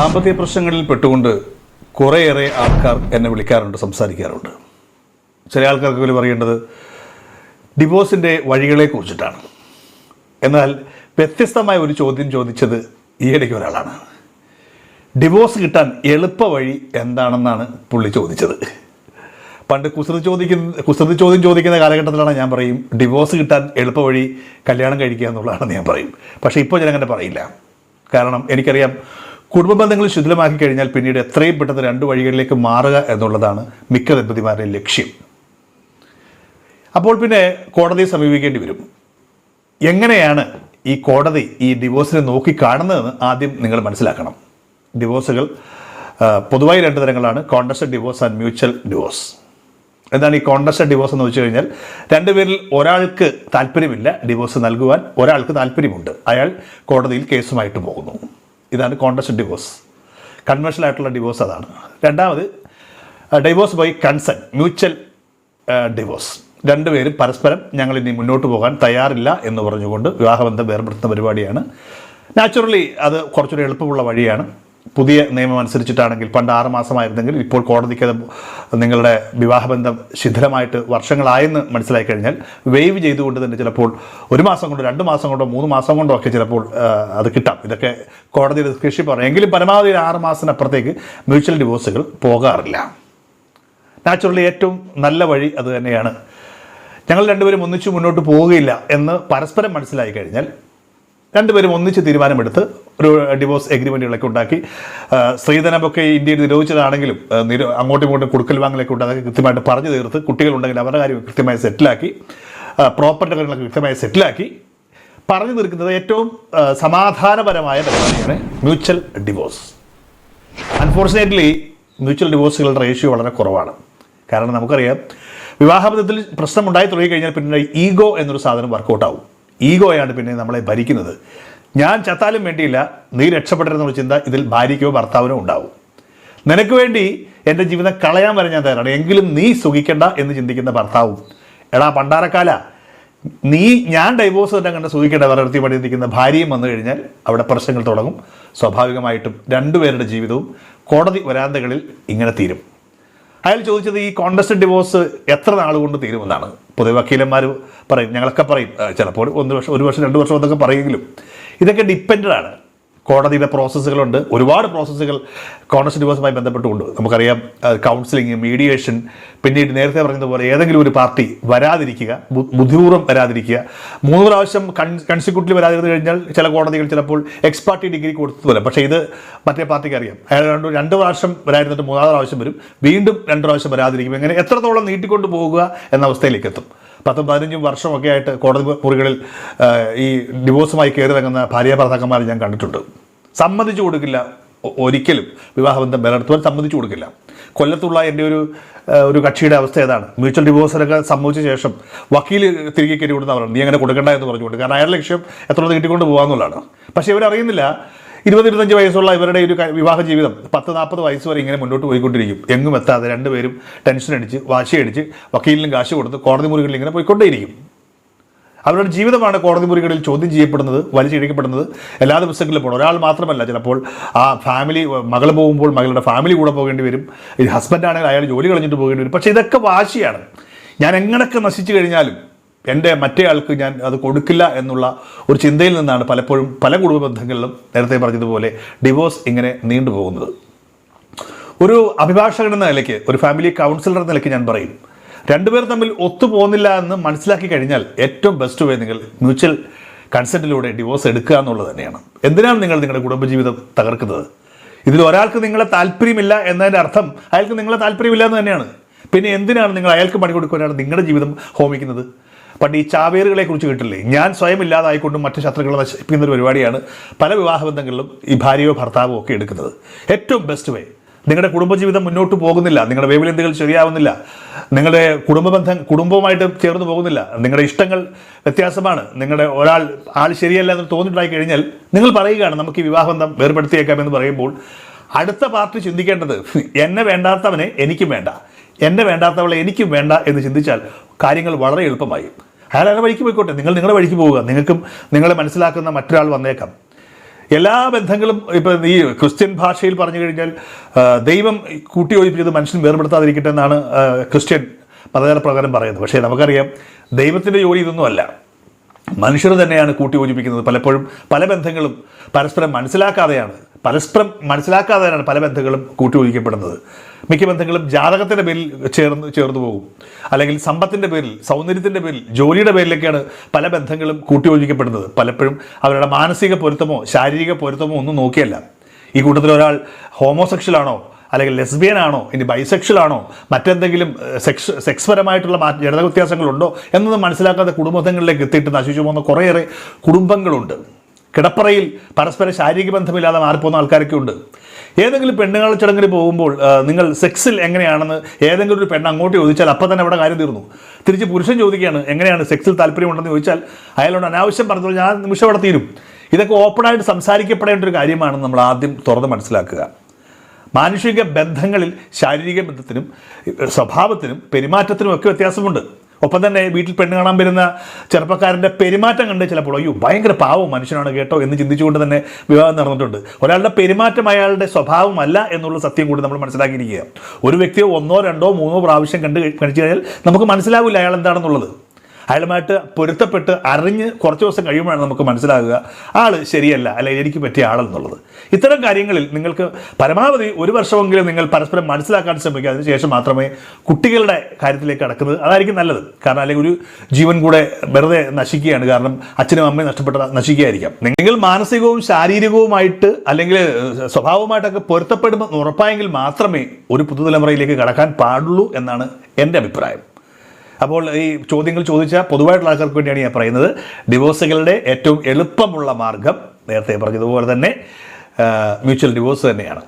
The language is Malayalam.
ദാമ്പത്യ പ്രശ്നങ്ങളിൽ പെട്ടുകൊണ്ട് കുറേയേറെ ആൾക്കാർ എന്നെ വിളിക്കാറുണ്ട് സംസാരിക്കാറുണ്ട്. ചില ആൾക്കാർക്ക് പോലും പറയേണ്ടത് ഡിവോഴ്സിന്റെ വഴികളെ കുറിച്ചിട്ടാണ്. എന്നാൽ വ്യത്യസ്തമായ ഒരു ചോദ്യം ചോദിച്ചത് ഈയിടയ്ക്ക് ഒരാളാണ്. ഡിവോഴ്സ് കിട്ടാൻ എളുപ്പ വഴി എന്താണെന്നാണ് പുള്ളി ചോദിച്ചത്. പണ്ട് കുസൃതി ചോദിക്കുന്ന കുസൃതി ചോദ്യം ചോദിക്കുന്ന കാലഘട്ടത്തിലാണ് ഞാൻ പറയും ഡിവോഴ്സ് കിട്ടാൻ എളുപ്പ വഴി കല്യാണം കഴിക്കുക എന്നുള്ളതാണെന്ന് ഞാൻ പറയും. പക്ഷേ ഇപ്പോൾ ഞാൻ അങ്ങനെ പറയില്ല. കാരണം എനിക്കറിയാം കുടുംബ ബന്ധങ്ങൾ ശിഥിലമാക്കി കഴിഞ്ഞാൽ പിന്നീട് എത്രയും പെട്ടെന്ന് രണ്ട് വഴികളിലേക്ക് മാറുക എന്നുള്ളതാണ് മിക്ക ദമ്പതിമാരുടെയും ലക്ഷ്യം. അപ്പോൾ പിന്നെ കോടതിയെ സമീപിക്കേണ്ടി വരും. എങ്ങനെയാണ് ഈ കോടതി ഈ ഡിവോഴ്സിനെ നോക്കി കാണുന്നതെന്ന് ആദ്യം നിങ്ങൾ മനസ്സിലാക്കണം. ഡിവോഴ്സുകൾ പൊതുവായി രണ്ട് തരങ്ങളാണ്. Contested divorce and mutual divorce. എന്താണ് ഈ കോണ്ടസ്റ്റഡ് ഡിവോഴ്സ് എന്ന് വെച്ച് കഴിഞ്ഞാൽ രണ്ടുപേരിൽ ഒരാൾക്ക് താല്പര്യമില്ല ഡിവോഴ്സ് നൽകുവാൻ ഒരാൾക്ക് താല്പര്യമുണ്ട്. അയാൾ കോടതിയിൽ കേസുമായിട്ട് പോകുന്നു. ഇതാണ് കോൺടസ്റ്റ് ഡിവോഴ്സ് കൺവെൻഷനൽ ആയിട്ടുള്ള ഡിവോഴ്സ് അതാണ്. രണ്ടാമത് divorce by consent mutual divorce രണ്ടുപേരും പരസ്പരം ഞങ്ങൾ ഇനി മുന്നോട്ട് പോകാൻ തയ്യാറില്ല എന്ന് പറഞ്ഞുകൊണ്ട് വിവാഹബന്ധം വേർപെടുത്തുന്ന പരിപാടിയാണ്. നാച്ചുറലി അത് കുറച്ചുകൂടി എളുപ്പമുള്ള വഴിയാണ്. പുതിയ നിയമം അനുസരിച്ചിട്ടാണെങ്കിൽ പണ്ട് ആറ് മാസമായിരുന്നെങ്കിൽ ഇപ്പോൾ കോടതിക്ക് അത് നിങ്ങളുടെ വിവാഹബന്ധം ശിഥിലമായിട്ട് വർഷങ്ങളായെന്ന് മനസ്സിലായി കഴിഞ്ഞാൽ വെയ്വ് ചെയ്തുകൊണ്ട് തന്നെ ചിലപ്പോൾ ഒരു മാസം കൊണ്ടോ രണ്ട് മാസം കൊണ്ടോ മൂന്ന് മാസം കൊണ്ടോ ഒക്കെ ചിലപ്പോൾ അത് കിട്ടാം. ഇതൊക്കെ കോടതിയുടെ കൃഷി പറയും എങ്കിലും പരമാവധി ഒരു ആറ് മാസത്തിനപ്പുറത്തേക്ക് മ്യൂച്വൽ ഡിവോഴ്സുകൾ പോകാറില്ല. നാച്ചുറലി ഏറ്റവും നല്ല വഴി അത് തന്നെയാണ്. ഞങ്ങൾ രണ്ടുപേരും ഒന്നിച്ചു മുന്നോട്ട് പോവുകയില്ല എന്ന് പരസ്പരം മനസ്സിലായി കഴിഞ്ഞാൽ രണ്ടുപേരും ഒന്നിച്ച് തീരുമാനമെടുത്ത് ഒരു ഡിവോഴ്സ് എഗ്രിമെന്റുകളൊക്കെ ഉണ്ടാക്കി. സ്ത്രീധനമൊക്കെ ഇന്ത്യയിൽ നിരോധിച്ചതാണെങ്കിലും നിരോ അങ്ങോട്ടും ഇങ്ങോട്ടും കൊടുക്കൽ വാങ്ങലൊക്കെ ഉണ്ട്. അതൊക്കെ കൃത്യമായിട്ട് പറഞ്ഞു തീർത്ത് കുട്ടികളുണ്ടെങ്കിൽ അവരുടെ കാര്യം കൃത്യമായി സെറ്റിലാക്കി പ്രോപ്പർട്ടി കാര്യങ്ങളൊക്കെ കൃത്യമായി സെറ്റിലാക്കി പറഞ്ഞു തീർക്കുന്നത് ഏറ്റവും സമാധാനപരമായ പരിപാടിയാണ് മ്യൂച്വൽ ഡിവോഴ്സ്. അൺഫോർച്ചുനേറ്റ്ലി മ്യൂച്വൽ ഡിവോഴ്സുകളുടെ റേഷ്യോ വളരെ കുറവാണ്. കാരണം നമുക്കറിയാം വിവാഹബന്ധത്തിൽ പ്രശ്നം ഉണ്ടായി തുടങ്ങി കഴിഞ്ഞാൽ പിന്നെ ഈഗോ എന്നൊരു സാധനം വർക്കൗട്ട് ആവും ഈഗോയാണ് പിന്നെ നമ്മളെ ഭരിക്കുന്നത്. ഞാൻ ചത്താലും വേണ്ടിയില്ല നീ രക്ഷപ്പെടരുതെന്നുള്ള ചിന്ത ഇതിൽ ഭാര്യയ്ക്കോ ഭർത്താവിനോ ഉണ്ടാവും. നിനക്ക് വേണ്ടി എന്റെ ജീവിതം കളയാൻ വരെ ഞാൻ തയ്യാറാണ്. എങ്കിലും നീ സുഖിക്കണ്ട എന്ന് ചിന്തിക്കുന്ന ഭർത്താവും. എടാ പണ്ടാരക്കാല നീ ഞാൻ ഡൈവോഴ്സ് തന്നെ കണ്ട് സുഖിക്കേണ്ട വേറെ പണി നിൽക്കുന്ന ഭാര്യയും വന്നു കഴിഞ്ഞാൽ അവിടെ പ്രശ്നങ്ങൾ തുടങ്ങും. സ്വാഭാവികമായിട്ടും രണ്ടുപേരുടെ ജീവിതവും കോടതി വരാന്തകളിൽ ഇങ്ങനെ തീരും. അയാൾ ചോദിച്ചത് ഈ കോണ്ടസ്റ്റഡ് ഡിവോഴ്സ് എത്ര നാൾ കൊണ്ട് തീരുമെന്നാണ്. പൊതുവെ വക്കീലന്മാർ പറയും ഞങ്ങളൊക്കെ പറയും ചിലപ്പോൾ ഒന്ന് വർഷം ഒരു വർഷം രണ്ട് വർഷം എന്നൊക്കെ പറയുമെങ്കിലും ഇതൊക്കെ ഡിപ്പെൻഡ് ആണ്. കോടതിയുടെ പ്രോസസ്സുകളുണ്ട്. ഒരുപാട് പ്രോസസ്സുകൾ കോൺഗ്രസ് ഡിവോഴ്സുമായി ബന്ധപ്പെട്ടുകൊണ്ട് നമുക്കറിയാം കൗൺസിലിംഗ് മീഡിയേഷൻ പിന്നീട് നേരത്തെ പറഞ്ഞതുപോലെ ഏതെങ്കിലും ഒരു പാർട്ടി വരാതിരിക്കുക ബുദ്ധിപൂർവം വരാതിരിക്കുക. മൂന്ന് പ്രാവശ്യം കൺ കൺസിക്യൂട്ടീവ് വരാതിരുന്നു കഴിഞ്ഞാൽ ചില കോടതികൾ ചിലപ്പോൾ എക്സ് പാർട്ടി ഡിഗ്രി കൊടുത്തു പോലെ പക്ഷേ ഇത് മറ്റേ പാർട്ടിക്ക് അറിയാം. അയാൾ രണ്ട് രണ്ട് പ്രാവശ്യം വരായിരുന്നിട്ട് മൂന്നാമത് പ്രാവശ്യം വരും. വീണ്ടും രണ്ട് പ്രാവശ്യം വരാതിരിക്കും. ഇങ്ങനെ എത്രത്തോളം നീട്ടിക്കൊണ്ട് പോകുക എന്ന അവസ്ഥയിലേക്ക് എത്തും. പത്തും പതിനഞ്ചും വർഷമൊക്കെ ആയിട്ട് കോടതി മുറികളിൽ ഈ ഡിവോഴ്സുമായി കയറി ഇറങ്ങുന്ന ഭാര്യ ഭർത്താക്കന്മാരെ ഞാൻ കണ്ടിട്ടുണ്ട്. സമ്മതിച്ചു കൊടുക്കില്ല. ഒരിക്കലും വിവാഹബന്ധം വേറെടുത്തുവാൻ സമ്മതിച്ചു കൊടുക്കില്ല. കൊല്ലത്തുള്ള എന്റെ ഒരു ഒരു കക്ഷിയുടെ അവസ്ഥ ഏതാണ്? മ്യൂച്വൽ ഡിവോഴ്സിനൊക്കെ സംഭവിച്ച ശേഷം വക്കീൽ തിരികെ കയറി കൊടുക്കുന്ന പറഞ്ഞു നീ അങ്ങനെ കൊടുക്കണ്ട എന്ന് പറഞ്ഞുകൊണ്ട്. കാരണം അയാളുടെ ലക്ഷ്യം എത്ര കിട്ടിക്കൊണ്ട് പോകാമെന്നുള്ളതാണ് പക്ഷേ ഇവരറിയുന്നില്ല ഇരുപത് ഇരുപത്തഞ്ച് വയസ്സുള്ള ഇവരുടെ ഒരു വിവാഹ ജീവിതം. പത്ത് നാൽപ്പത് വയസ്സ് വരെ ഇങ്ങനെ മുന്നോട്ട് പോയിക്കൊണ്ടിരിക്കും. എങ്ങും എത്താതെ രണ്ടുപേരും ടെൻഷൻ അടിച്ച് വാശിയടിച്ച് വക്കീലിനും കാശ് കൊടുത്ത് കോടതി മുറികളിൽ ഇങ്ങനെ പോയിക്കൊണ്ടേയിരിക്കും. അവരുടെ ജീവിതമാണ് കോടതി മുറികളിൽ ചോദ്യം ചെയ്യപ്പെടുന്നത് വലിച്ചിഴക്കപ്പെടുന്നത്. എല്ലാ ദിവസങ്ങളിലും പോകണം ഒരാൾ മാത്രമല്ല. ചിലപ്പോൾ ആ ഫാമിലി മകൾ പോകുമ്പോൾ മകളുടെ ഫാമിലി കൂടെ പോകേണ്ടി വരും. ഹസ്ബൻഡാണെങ്കിൽ അയാൾ ജോലി കളഞ്ഞിട്ട് പോകേണ്ടി വരും. പക്ഷേ ഇതൊക്കെ വാശിയാണ്. ഞാൻ എങ്ങനെയൊക്കെ നശിച്ചു കഴിഞ്ഞാലും എന്റെ മറ്റേ ആൾക്ക് ഞാൻ അത് കൊടുക്കില്ല എന്നുള്ള ഒരു ചിന്തയിൽ നിന്നാണ് പലപ്പോഴും പല കുടുംബ ബന്ധങ്ങളിലും നേരത്തെ പറഞ്ഞതുപോലെ ഡിവോഴ്സ് ഇങ്ങനെ നീണ്ടുപോകുന്നത് ഒരു അഭിഭാഷകൻ എന്ന നിലയ്ക്ക് ഒരു ഫാമിലി കൗൺസിലർ എന്ന നിലയ്ക്ക് ഞാൻ പറയും രണ്ടുപേർ തമ്മിൽ ഒത്തുപോകുന്നില്ല എന്ന് മനസ്സിലാക്കി കഴിഞ്ഞാൽ ഏറ്റവും ബെസ്റ്റ് വേ നിങ്ങൾ മ്യൂച്വൽ കൺസെന്റിലൂടെ ഡിവോഴ്സ് എടുക്കുക എന്നുള്ളത് തന്നെയാണ്. എന്തിനാണ് നിങ്ങൾ നിങ്ങളുടെ കുടുംബജീവിതം തകർക്കുന്നത്? ഇതിൽ ഒരാൾക്ക് നിങ്ങളെ താല്പര്യമില്ല എന്നതിന്റെ അർത്ഥം അയാൾക്ക് നിങ്ങളെ താല്പര്യമില്ല എന്ന് തന്നെയാണ്. പിന്നെ എന്തിനാണ് നിങ്ങൾ അയാൾക്ക് പണി കൊടുക്കുവാനാണ് നിങ്ങളുടെ ജീവിതം ഹോമിക്കുന്നത്? പണ്ട് ഈ ചാവേറുകളെ കുറിച്ച് കേട്ടില്ലേ? ഞാൻ സ്വയം ഇല്ലാതായിക്കൊണ്ടും മറ്റു ശത്രുക്കളെ നശിപ്പിക്കുന്ന ഒരു പരിപാടിയാണ് പല വിവാഹ ബന്ധങ്ങളിലും ഈ ഭാര്യയോ ഭർത്താവോ ഒക്കെ എടുക്കുന്നത്. ഏറ്റവും ബെസ്റ്റ് വേ നിങ്ങളുടെ കുടുംബജീവിതം മുന്നോട്ട് പോകുന്നില്ല. നിങ്ങളുടെ വേവലിന്തുകൾ ശരിയാവുന്നില്ല. നിങ്ങളുടെ കുടുംബബന്ധം കുടുംബവുമായിട്ട് ചേർന്ന് പോകുന്നില്ല. നിങ്ങളുടെ ഇഷ്ടങ്ങൾ വ്യത്യാസമാണ്. നിങ്ങളുടെ ഒരാൾ ആൾ ശരിയല്ല എന്ന് തോന്നിയിട്ടായി കഴിഞ്ഞാൽ നിങ്ങൾ പറയുകയാണ് നമുക്ക് ഈ വിവാഹബന്ധം വേർപെടുത്തിയേക്കാം എന്ന് പറയുമ്പോൾ അടുത്ത പാർട്ടി ചിന്തിക്കേണ്ടത് എന്നെ വേണ്ടാത്തവനെ എനിക്കും വേണ്ട. എന്നെ വേണ്ടാത്തവളെ എനിക്കും വേണ്ട എന്ന് ചിന്തിച്ചാൽ കാര്യങ്ങൾ വളരെ എളുപ്പമായി. അയാൾ വഴിക്ക് പോയിക്കോട്ടെ. നിങ്ങൾ നിങ്ങളെ വഴിക്ക് പോവുക. നിങ്ങൾക്കും നിങ്ങളെ മനസ്സിലാക്കുന്ന മറ്റൊരാൾ വന്നേക്കാം. എല്ലാ ബന്ധങ്ങളും ഇപ്പം ഈ ക്രിസ്ത്യൻ ഭാഷയിൽ പറഞ്ഞു കഴിഞ്ഞാൽ ദൈവം കൂട്ടിയോജിപ്പിച്ചത് മനുഷ്യൻ വേർപെടുത്താതിരിക്കട്ടെ എന്നാണ് ക്രിസ്ത്യൻ മതകാല പ്രകാരം പറയുന്നത്. പക്ഷേ നമുക്കറിയാം ദൈവത്തിന്റെ ജോലി ഇതൊന്നുമല്ല മനുഷ്യർ തന്നെയാണ് കൂട്ടിയോജിപ്പിക്കുന്നത് പലപ്പോഴും പല ബന്ധങ്ങളും പരസ്പരം മനസ്സിലാക്കാതെയാണ്. പരസ്പരം മനസ്സിലാക്കാതെയാണ് പല ബന്ധങ്ങളും കൂട്ടിയോജിക്കപ്പെടുന്നത്. മിക്ക ബന്ധങ്ങളും ജാതകത്തിന്റെ പേരിൽ ചേർന്ന് ചേർന്നു പോകും. അല്ലെങ്കിൽ സമ്പത്തിന്റെ പേരിൽ സൗന്ദര്യത്തിന്റെ പേരിൽ ജോലിയുടെ പേരിലൊക്കെയാണ് പല ബന്ധങ്ങളും കൂട്ടിയോജിക്കപ്പെടുന്നത്. പലപ്പോഴും അവരുടെ മാനസിക പൊരുത്തമോ ശാരീരിക പൊരുത്തമോ ഒന്നും നോക്കിയല്ല. ഈ കൂട്ടത്തിൽ ഒരാൾ ഹോമോസെക്ഷൽ ആണോ അല്ലെങ്കിൽ ലെസ്ബിയൻ ആണോ ഇനി ബൈസെക്ഷൽ ആണോ മറ്റെന്തെങ്കിലും സെക്സ് സെക്സ് പരമായിട്ടുള്ള ജനത വ്യത്യാസങ്ങളുണ്ടോ എന്നൊന്നും മനസ്സിലാക്കാതെ കുടുംബങ്ങളിലേക്ക് എത്തിയിട്ട് നശിച്ചു പോകുന്ന കുറേയേറെ കുടുംബങ്ങളുണ്ട്. കിടപ്പറയിൽ പരസ്പര ശാരീരിക ബന്ധമില്ലാതെ മാറിപ്പോകുന്ന ആൾക്കാരൊക്കെ ഉണ്ട് ഏതെങ്കിലും പെണ്ണുങ്ങൾ ചടങ്ങിൽ പോകുമ്പോൾ നിങ്ങൾ സെക്സിൽ എങ്ങനെയാണെന്ന് ഏതെങ്കിലും ഒരു പെണ്ണ് അങ്ങോട്ട് ചോദിച്ചാൽ അപ്പം തന്നെ അവിടെ കാര്യം തീർന്നു. തിരിച്ച് പുരുഷൻ ചോദിക്കുകയാണ് എങ്ങനെയാണ് സെക്സിൽ താല്പര്യമുണ്ടെന്ന് ചോദിച്ചാൽ അയാളോട് അനാവശ്യം പറഞ്ഞു ഞാൻ നിമിഷം അവിടെ തീരും. ഇതൊക്കെ ഓപ്പണായിട്ട് സംസാരിക്കപ്പെടേണ്ട ഒരു കാര്യമാണ് നമ്മൾ ആദ്യം തുറന്ന് മനസ്സിലാക്കുക. മാനുഷിക ബന്ധങ്ങളിൽ ശാരീരിക ബന്ധത്തിനും സ്വഭാവത്തിനും പെരുമാറ്റത്തിനും ഒക്കെ വ്യത്യാസമുണ്ട്. ഒപ്പം തന്നെ വീട്ടിൽ പെണ്ണ് കാണാൻ വരുന്ന ചെറുപ്പക്കാരന്റെ പെരുമാറ്റം കണ്ട് ചിലപ്പോൾ അയ്യോ ഭയങ്കര പാവം മനുഷ്യനാണ് കേട്ടോ എന്ന് ചിന്തിച്ചുകൊണ്ട് തന്നെ വിവാഹം നടന്നിട്ടുണ്ട്. ഒരാളുടെ പെരുമാറ്റം അയാളുടെ സ്വഭാവമല്ല എന്നുള്ള സത്യം കൂടി നമ്മൾ മനസ്സിലാക്കിയിരിക്കുക ഒരു വ്യക്തിയെ ഒന്നോ രണ്ടോ മൂന്നോ പ്രാവശ്യം കണ്ട് കഴിച്ചു കഴിഞ്ഞാൽ നമുക്ക് മനസ്സിലാവില്ല അയാൾ എന്താണെന്നുള്ളത്. അയാളുമായിട്ട് പൊരുത്തപ്പെട്ട് അറിഞ്ഞ് കുറച്ച് ദിവസം കഴിയുമ്പോഴാണ് നമുക്ക് മനസ്സിലാകുക ആൾ ശരിയല്ല അല്ലെങ്കിൽ എനിക്ക് പറ്റിയ ആളെന്നുള്ളത്. ഇത്തരം കാര്യങ്ങളിൽ നിങ്ങൾക്ക് പരമാവധി ഒരു വർഷമെങ്കിലും നിങ്ങൾ പരസ്പരം മനസ്സിലാക്കാൻ ശ്രമിക്കുക. അതിനുശേഷം മാത്രമേ കുട്ടികളുടെ കാര്യത്തിലേക്ക് കടക്കുന്നത് അതായിരിക്കും നല്ലത്. കാരണം അല്ലെങ്കിൽ ഒരു ജീവൻ കൂടെ വെറുതെ നശിക്കുകയാണ്. കാരണം അച്ഛനും അമ്മയും നഷ്ടപ്പെട്ട നശിക്കുകയായിരിക്കാം. നിങ്ങൾ മാനസികവും ശാരീരികവുമായിട്ട് അല്ലെങ്കിൽ സ്വഭാവമായിട്ടൊക്കെ പൊരുത്തപ്പെടുമെന്ന് ഉറപ്പായെങ്കിൽ മാത്രമേ ഒരു പുതുതലമുറയിലേക്ക് കടക്കാൻ പാടുള്ളൂ എന്നാണ് എന്റെ അഭിപ്രായം. അപ്പോൾ ഈ ചോദ്യങ്ങൾ ചോദിച്ച പൊതുവായിട്ടുള്ള ആൾക്കാർക്ക് വേണ്ടിയാണ് ഞാൻ പറയുന്നത്. ഡിവോഴ്സുകളുടെ ഏറ്റവും എളുപ്പമുള്ള മാർഗം നേരത്തെ പറഞ്ഞതുപോലെ തന്നെ മ്യൂച്വൽ ഡിവോഴ്സ് തന്നെയാണ്.